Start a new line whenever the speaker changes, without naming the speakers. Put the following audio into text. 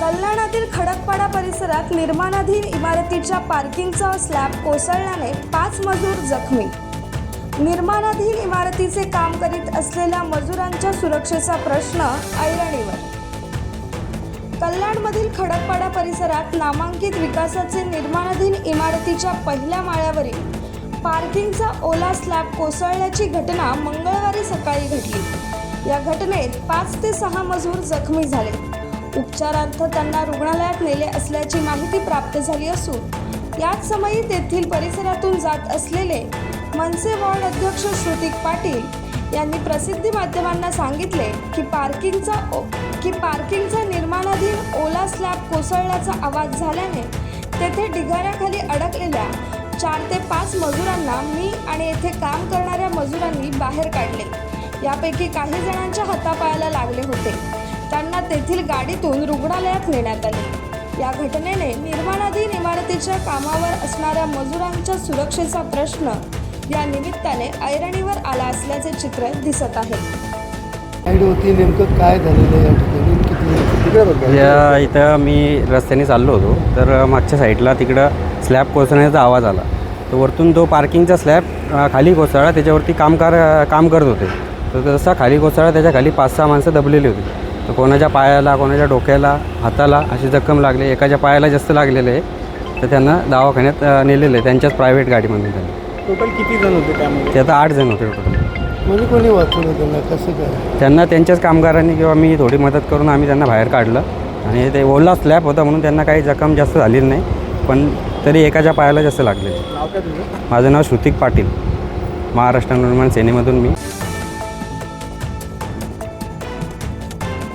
कल्याणातील खडकपाडा परिसरात निर्माणाधीन इमारतीच्या पार्किंगचा स्लॅब कोसळल्याने पाच मजूर जखमी. निर्माणाधीन इमारतीचे काम करीत असलेल्या मजुरांच्या सुरक्षेचा प्रश्न ऐरणीवर. कल्याणमधील खडकपाडा परिसरात नामांकित विकासाचे निर्माणाधीन इमारतीच्या पहिल्या माळ्यावरील पार्किंगचा ओला स्लॅब कोसळल्याची घटना मंगळवारी सकाळी घडली. या घटनेत पाच ते सहा मजूर जखमी झाले. उपचारार्थ त्यांना रुग्णालयात नेले असल्याची माहिती प्राप्त झाली असून याच समयी तेथील परिसरातून जात असलेले मनसे वॉर्ड अध्यक्ष श्रुतिक पाटील यांनी प्रसिद्धी माध्यमांना सांगितले की पार्किंगचा ओ की पार्किंगचा निर्माणाधीन ओला स्लॅब कोसळल्याचा आवाज झाल्याने तेथे ढिगाऱ्याखाली अडकलेल्या चार ते पाच मजुरांना मी आणि येथे काम करणाऱ्या मजुरांनी बाहेर काढले. यापैकी काही जणांच्या हातापायाला लागले होते. तेथील गाडीतून रुग्णालयात नेण्यात आले. या घटनेने निर्माणाधीन इमारतीच्या कामावर असणाऱ्या मजुरांच्या सुरक्षेचा प्रश्न या निमित्ताने ऐरणीवर आला असल्याचे चित्र दिसत आहे.
होती नेमकं काय झालेलं या ठिकाणी? किती तिकडे बघा.
या इथं मी रस्त्याने चाललो होतो. तर मागच्या साईडला तिकडं स्लॅब कोसळण्याचा आवाज आला. तर वरतून तो पार्किंगचा स्लॅब खाली कोसळला. त्याच्यावरती कामकार काम करत होते. तर तसा खाली कोसळला. त्याच्याखाली पाच सहा माणसं दबलेली होती. तर कोणाच्या पायाला कोणाच्या डोक्याला हाताला अशी जखम लागली एकाच्या पायाला जास्त लागलेलं आहे तर त्यांना दवाखान्यात नेलेलं आहे त्यांच्याच प्रायव्हेट गाडीमधून त्यांना.
टोटल किती जण होते त्यामध्ये?
ते आता आठ जण होते टोटल
म्हणजे कोणी वाचवलं त्यांना? कसं काय?
त्यांना त्यांच्याच कामगारांनी किंवा मी थोडी मदत करून आम्ही त्यांना बाहेर काढलं. आणि ते ओला स्लॅब होता म्हणून त्यांना काही जखम जास्त झालेली नाही पण तरी एकाच्या पायाला जास्त लागले माझं नाव श्रुतिक पाटील. महाराष्ट्र निर्माण सेनेमधून मी.